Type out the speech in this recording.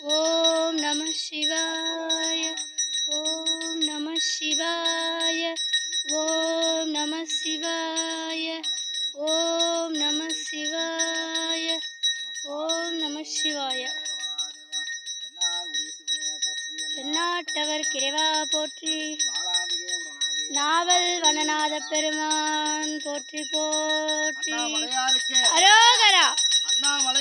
ஓம் நம சிவாய ஓம் நம சிவாய ஓம் நம சிவாய ஓம் நம சிவாய ஓம் நம சிவாய. தென்னாட்டவர் கிரைவா போற்றி நாவல் வனநாத பெருமான் போற்றி போற்றி. அரோகரா. அண்ணா அரோகரா